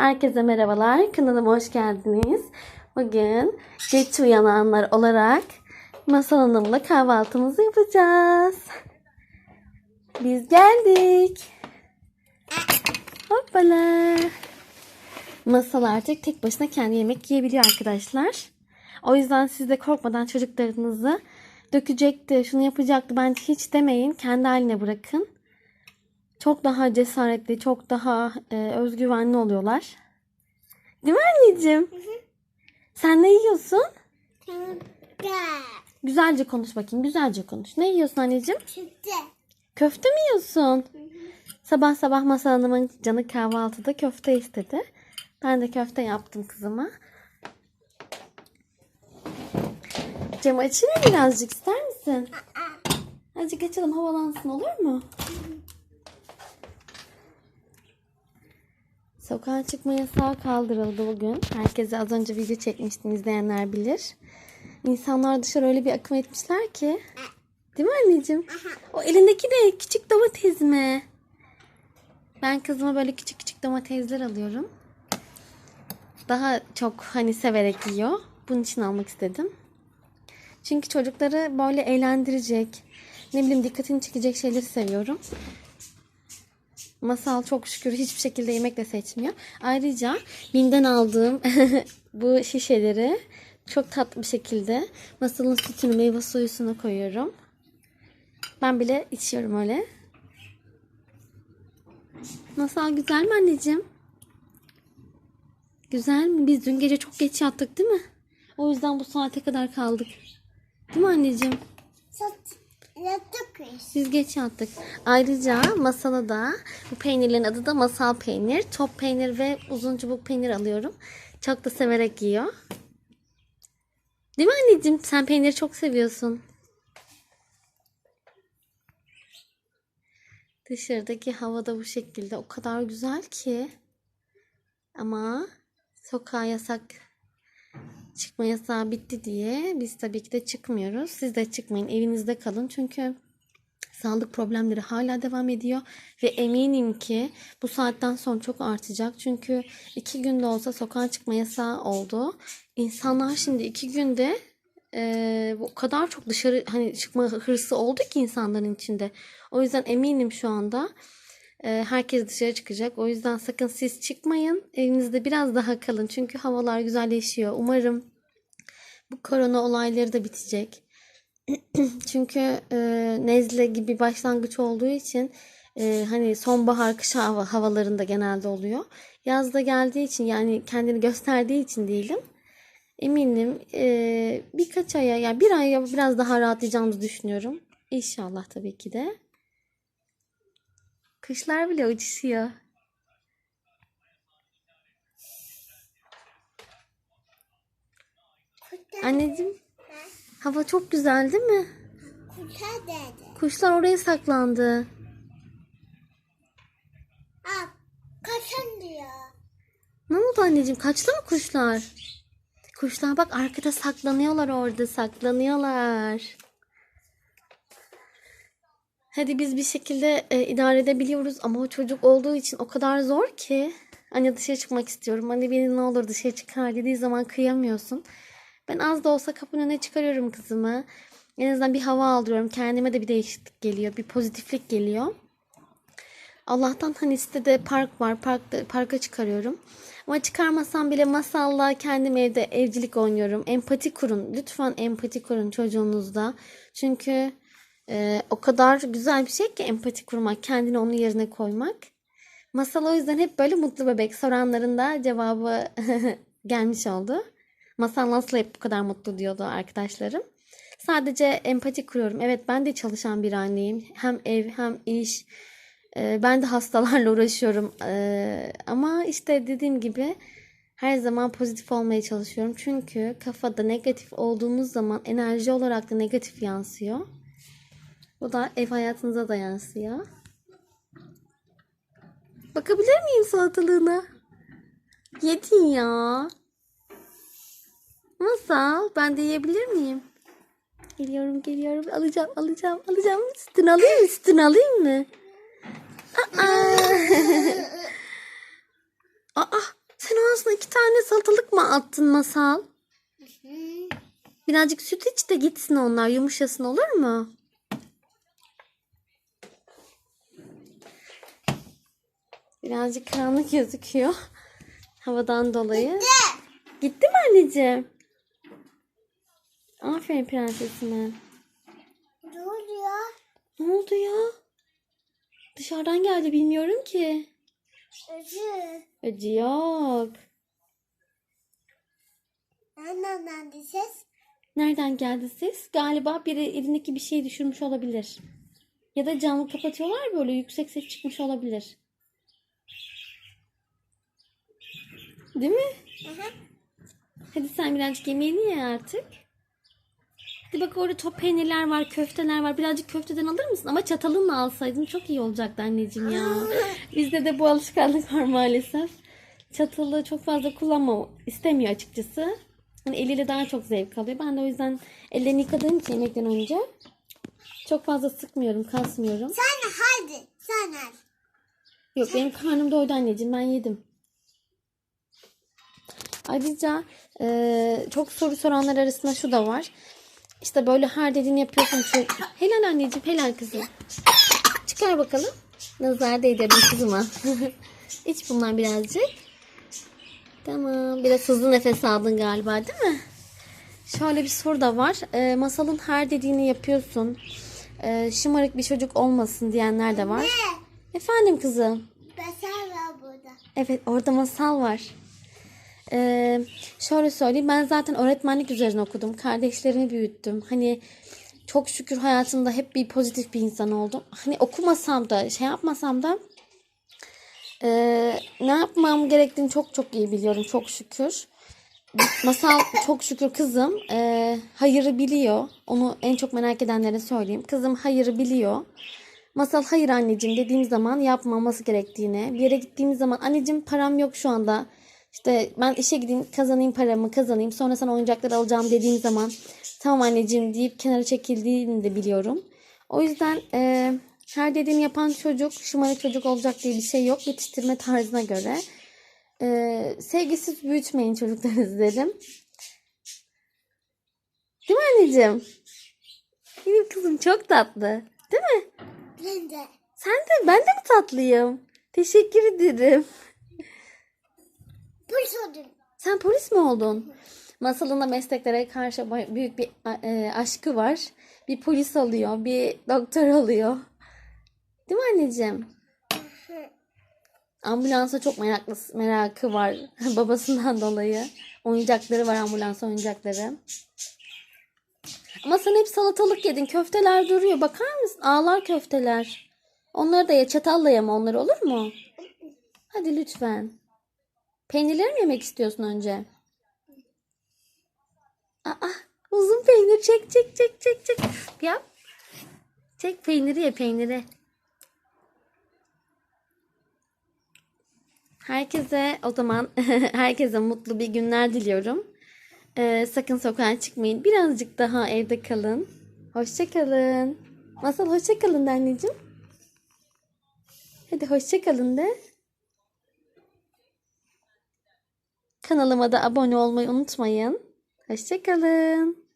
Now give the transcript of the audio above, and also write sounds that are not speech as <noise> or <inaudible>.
Herkese merhabalar. Kanalıma hoş geldiniz. Bugün geç uyananlar olarak Masal Hanım'la kahvaltımızı yapacağız. Biz geldik. Hoppala. Masal artık tek başına kendi yemek yiyebiliyor arkadaşlar. O yüzden siz de korkmadan çocuklarınızı dökecekti, şunu yapacaktı bence hiç demeyin. Kendi haline bırakın. Çok daha cesaretli, çok daha e, özgüvenli oluyorlar. Değil mi anneciğim? Sen ne yiyorsun? Güzelce konuş bakayım, güzelce konuş. Ne yiyorsun anneciğim? Çıktı. Köfte mi yiyorsun? Sabah sabah Masal Hanım'ın canı kahvaltıda köfte istedi. Ben de köfte yaptım kızıma. Cam açayım mı birazcık ister misin? Azıcık açalım havalansın olur mu? Sokağa çıkma yasağı kaldırıldı bugün. Herkese az önce video çekmiştim izleyenler bilir. İnsanlar dışarı öyle bir akım etmişler ki. Değil mi anneciğim? O elindeki de küçük domates mi? Ben kızıma böyle küçük küçük domatesler alıyorum. Daha çok hani severek yiyor. Bunun için almak istedim. Çünkü çocukları böyle eğlendirecek, ne bileyim dikkatini çekecek şeyleri seviyorum. Masal çok şükür hiçbir şekilde yemek de seçmiyor. Ayrıca Bim'den aldığım <laughs> bu şişeleri çok tatlı bir şekilde masalın sütünü, meyve suyusuna koyuyorum. Ben bile içiyorum öyle. Masal güzel mi anneciğim? Güzel mi? Biz dün gece çok geç yattık değil mi? O yüzden bu saate kadar kaldık. Değil mi anneciğim? Sat. Yatık kız. Biz geç yattık. Ayrıca masala da bu peynirlerin adı da masal peynir. Top peynir ve uzun çubuk peynir alıyorum. Çok da severek yiyor. Değil mi anneciğim? Sen peyniri çok seviyorsun. Dışarıdaki havada bu şekilde o kadar güzel ki. Ama sokağa yasak çıkma yasağı bitti diye biz tabii ki de çıkmıyoruz. Siz de çıkmayın evinizde kalın çünkü sağlık problemleri hala devam ediyor ve eminim ki bu saatten sonra çok artacak. Çünkü iki günde olsa sokağa çıkma yasağı oldu. İnsanlar şimdi iki günde e, o kadar çok dışarı hani çıkma hırsı oldu ki insanların içinde. O yüzden eminim şu anda herkes dışarı çıkacak. O yüzden sakın siz çıkmayın. Evinizde biraz daha kalın. Çünkü havalar güzelleşiyor. Umarım bu korona olayları da bitecek. <clears throat> Çünkü e, nezle gibi başlangıç olduğu için e, hani sonbahar kış hava, havalarında genelde oluyor. Yazda geldiği için yani kendini gösterdiği için diyelim. Eminim e, birkaç aya yani bir aya biraz daha rahatlayacağımızı düşünüyorum. İnşallah tabii ki de. Kuşlar bile uçuşuyor. Anneciğim hava çok güzel değil mi? Kurtar dedi. Kuşlar oraya saklandı. Al. Kaçın diyor. Ne oldu anneciğim? Kaçtı mı kuşlar? Kuşlar bak arkada saklanıyorlar orada saklanıyorlar. Hadi biz bir şekilde e, idare edebiliyoruz ama o çocuk olduğu için o kadar zor ki. Anne dışarı çıkmak istiyorum. Anne beni ne olur dışarı çıkar dediği zaman kıyamıyorsun. Ben az da olsa kapının önüne çıkarıyorum kızımı. En azından bir hava aldırıyorum. Kendime de bir değişiklik geliyor. Bir pozitiflik geliyor. Allah'tan hani sitede park var. Parkta, parka çıkarıyorum. Ama çıkarmasam bile masalla kendim evde evcilik oynuyorum. Empati kurun. Lütfen empati kurun çocuğunuzda. Çünkü e, o kadar güzel bir şey ki empati kurmak. Kendini onun yerine koymak. Masal o yüzden hep böyle mutlu bebek. Soranların da cevabı <laughs> gelmiş oldu. Masal nasıl hep bu kadar mutlu diyordu arkadaşlarım. Sadece empati kuruyorum. Evet ben de çalışan bir anneyim. Hem ev hem iş. Ee, ben de hastalarla <laughs> uğraşıyorum. Ee, ama işte dediğim gibi her zaman pozitif olmaya çalışıyorum. Çünkü kafada negatif olduğumuz zaman enerji olarak da negatif yansıyor. Bu da ev hayatınıza da yansıyor. Bakabilir miyim salatalığına? Yedin ya. Masal ben de yiyebilir miyim? Geliyorum geliyorum alacağım alacağım alacağım. Sütünü alayım mı? Sütünü alayım mı? Aa. <laughs> Aa, arasına iki tane salatalık mı attın Masal? Birazcık süt iç de gitsin onlar yumuşasın olur mu? Birazcık karanlık <laughs> gözüküyor. Havadan dolayı. Gitti mi anneciğim? Aferin prensesime. Dur ya. Ne oldu ya? Dışarıdan geldi bilmiyorum ki. Özür. Acı yok. Nereden nerede ses? Nereden geldi ses? Galiba biri elindeki bir şey düşürmüş olabilir. Ya da camı kapatıyorlar böyle yüksek ses çıkmış olabilir. Değil mi? Hı. Hadi sen birazcık yemeğini ye artık. Hadi bak orada top peynirler var, köfteler var. Birazcık köfteden alır mısın? Ama çatalınla alsaydın çok iyi olacaktı anneciğim ya. <laughs> Bizde de bu alışkanlık var maalesef. Çatalı çok fazla kullanma istemiyor açıkçası. Hani eliyle daha çok zevk alıyor. Ben de o yüzden ellerini yıkadığım için yemekten önce çok fazla sıkmıyorum, kasmıyorum. Sen hadi. Sen hadi. Yok benim karnım doydu anneciğim ben yedim. Ayrıca eee, çok soru soranlar arasında şu da var. İşte böyle her dediğini yapıyorsun. Çok... Helal anneciğim helal kızım. Çıkar bakalım. Nazar değdirdin kızıma. <laughs> İç bundan birazcık. Tamam. Biraz hızlı nefes aldın galiba değil mi? Şöyle bir soru da var. Eee, masalın her dediğini yapıyorsun. Eee, şımarık bir çocuk olmasın diyenler de var. Ne? Efendim kızım. Besel var burada. Evet orada masal var. Ee, şöyle söyleyeyim ben zaten öğretmenlik üzerine okudum. Kardeşlerimi büyüttüm. Hani çok şükür hayatımda hep bir pozitif bir insan oldum. Hani okumasam da şey yapmasam da ee, ne yapmam gerektiğini çok çok iyi biliyorum çok şükür. Masal çok şükür kızım ee, hayırı biliyor. Onu en çok merak edenlere söyleyeyim. Kızım hayırı biliyor. Masal hayır anneciğim dediğim zaman yapmaması gerektiğini. Bir yere gittiğimiz zaman anneciğim param yok şu anda. İşte ben işe gideyim kazanayım paramı kazanayım sonra sana oyuncaklar alacağım dediğim zaman tamam anneciğim deyip kenara çekildiğini de biliyorum. O yüzden e, her dediğini yapan çocuk şımarık çocuk olacak diye bir şey yok yetiştirme tarzına göre. E, sevgisiz büyütmeyin çocuklarınızı derim. Değil mi anneciğim? Benim kızım çok tatlı. Değil mi? Ben de. Sen de ben de mi tatlıyım? Teşekkür ederim. Polis oldum. Sen polis mi oldun? Masalında mesleklere karşı büyük bir e, aşkı var. Bir polis oluyor, bir doktor oluyor. Değil mi anneciğim? Ambulansa çok meraklı, merakı var <laughs> babasından dolayı. Oyuncakları var ambulans oyuncakları. Ama sen hep salatalık yedin. Köfteler duruyor. Bakar mısın? Ağlar köfteler. Onları da ye. Çatalla yeme onları olur mu? Hadi lütfen. Peynirleri mi yemek istiyorsun önce? Aa, uzun peynir. Çek çek çek çek çek. Yap. Çek peyniri ye peyniri. Herkese o zaman <laughs> herkese mutlu bir günler diliyorum. Ee, sakın sokağa çıkmayın. Birazcık daha evde kalın. Hoşça kalın. Masal hoşça kalın de anneciğim. Hadi hoşça kalın de. Kanalıma da abone olmayı unutmayın. Hoşça kalın.